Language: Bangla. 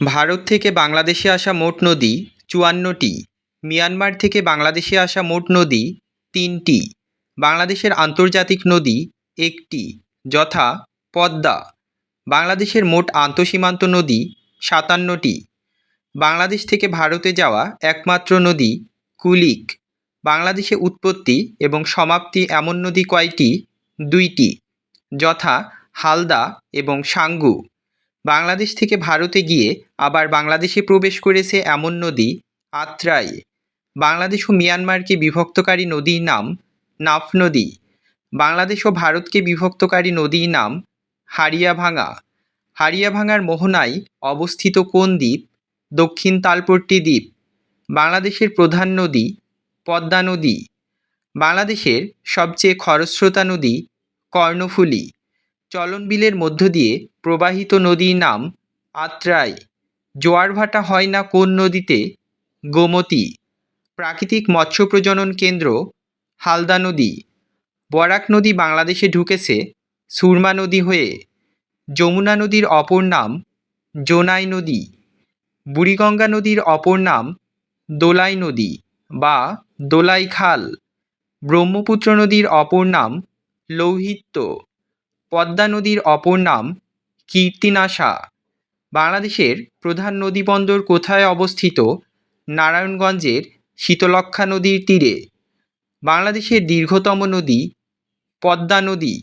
ভারত থেকে বাংলাদেশে আসা মোট নদী চুয়ান্নটি, মিয়ানমার থেকে বাংলাদেশে আসা মোট নদী তিনটি, বাংলাদেশের আন্তর্জাতিক নদী একটি, যথা পদ্মা, বাংলাদেশের মোট আন্তঃসীমান্ত নদী সাতান্নটি, বাংলাদেশ থেকে ভারতে যাওয়া একমাত্র নদী কুলিক, বাংলাদেশে উৎপত্তি এবং সমাপ্তি এমন নদী কয়টি? দুইটি, যথা হালদা এবং সাঙ্গু। বাংলাদেশ থেকে ভারতে গিয়ে আবার বাংলাদেশে প্রবেশ করেছে এমন নদী আত্রাই। বাংলাদেশ ও মিয়ানমারকে বিভক্তকারী নদীর নাম নাফ নদী। বাংলাদেশ ও ভারতকে বিভক্তকারী নদীর নাম হাড়িয়াভাঙা হাড়িয়াভাঙার মোহনায় অবস্থিত কোন দ্বীপ? দক্ষিণ তালপট্টি দ্বীপ। বাংলাদেশের প্রধান নদী পদ্মা নদী। বাংলাদেশের সবচেয়ে খরস্রোতা নদী কর্ণফুলী। চলনবিলের মধ্য দিয়ে প্রবাহিত নদীর নাম আত্রাই। জোয়ার ভাটা হয় না কোন নদীতে? গোমতী। প্রাকৃতিক মৎস্য প্রজনন কেন্দ্র হালদা নদী। বরাক নদী বাংলাদেশে ঢুকেছে সুরমা নদী হয়ে। যমুনা নদীর অপর নাম জোনাই নদী। বুড়িগঙ্গা নদীর অপর নাম দোলাই নদী বা দোলাই খাল। ব্রহ্মপুত্র নদীর অপর নাম লৌহিত্য। পদ্মা নদীর অপর নাম কীর্তিনাশা। বাংলাদেশের প্রধান নদীবন্দর কোথায় অবস্থিত? নারায়ণগঞ্জের শীতলক্ষ্যা নদীর তীরে। বাংলাদেশের দীর্ঘতম নদী পদ্মা নদী।